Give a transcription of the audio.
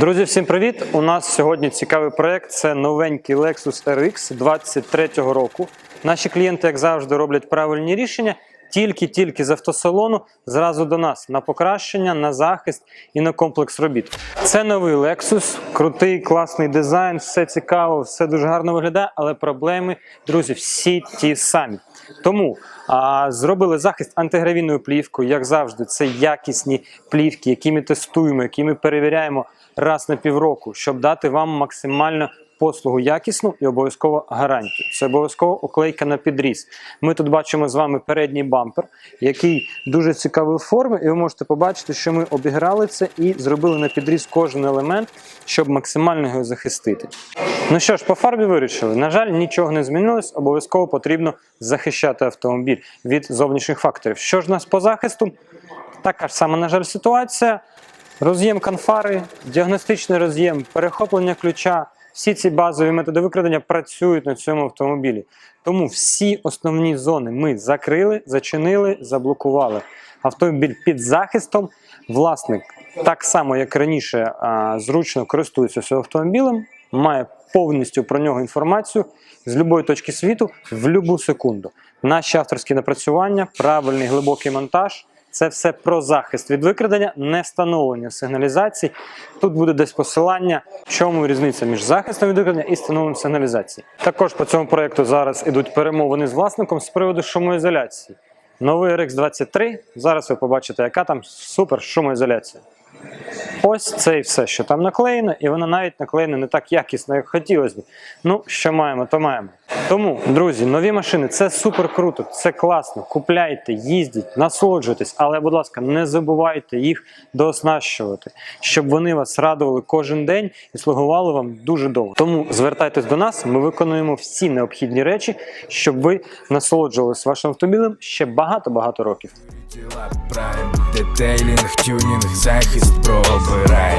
Друзі, всім привіт! У нас сьогодні цікавий проект. Це новенький Lexus RX 23-го року. Наші клієнти, як завжди, роблять правильні рішення. Тільки-тільки з автосалону зразу до нас на покращення, на захист і на комплекс робіт. Це новий Lexus, крутий, класний дизайн, все цікаво, все дуже гарно виглядає, але проблеми, друзі, всі ті самі. Тому а, зробили захист антигравійною плівкою, як завжди, це якісні плівки, які ми тестуємо, які ми перевіряємо раз на півроку, щоб дати вам максимально послугу якісну і обов'язково гарантію. Це обов'язково оклейка на підріз. Ми тут бачимо з вами передній бампер, який дуже цікавої форми, і ви можете побачити, що ми обіграли це і зробили на підріз кожен елемент, щоб максимально його захистити. Ну що ж, по фарбі вирішили. На жаль, нічого не змінилось. Обов'язково потрібно захищати автомобіль від зовнішніх факторів. Що ж у нас по захисту? Така ж сама, на жаль, ситуація. Роз'єм канфари, діагностичний роз'єм, перехоплення ключа. Всі ці базові методи викрадення працюють на цьому автомобілі. Тому всі основні зони ми закрили, зачинили, заблокували. Автомобіль під захистом. Власник, так само як раніше, зручно користується цим автомобілем, має повністю про нього інформацію з будь-якої точки світу в будь-яку секунду. Наші авторські напрацювання, правильний глибокий монтаж. Це все про захист від викрадення, не встановлення сигналізацій. Тут буде десь посилання, в чому різниця між захистом від викрадення і встановленням сигналізації. Також по цьому проєкту зараз ідуть перемовини з власником з приводу шумоізоляції. Новий RX 23. Зараз ви побачите, яка там супер шумоізоляція. Ось це і все, що там наклеєно, і воно навіть наклеєно не так якісно, як хотілося б. Ну, що маємо, то маємо. Тому, друзі, нові машини це супер круто, це класно. Купляйте, їздіть, насолоджуйтесь, але, будь ласка, не забувайте їх дооснащувати, щоб вони вас радували кожен день і слугували вам дуже довго. Тому звертайтесь до нас, ми виконуємо всі необхідні речі, щоб ви насолоджувалися вашим автомобілем ще багато-багато років. Детейлінг, тюнінг, захист пробирай.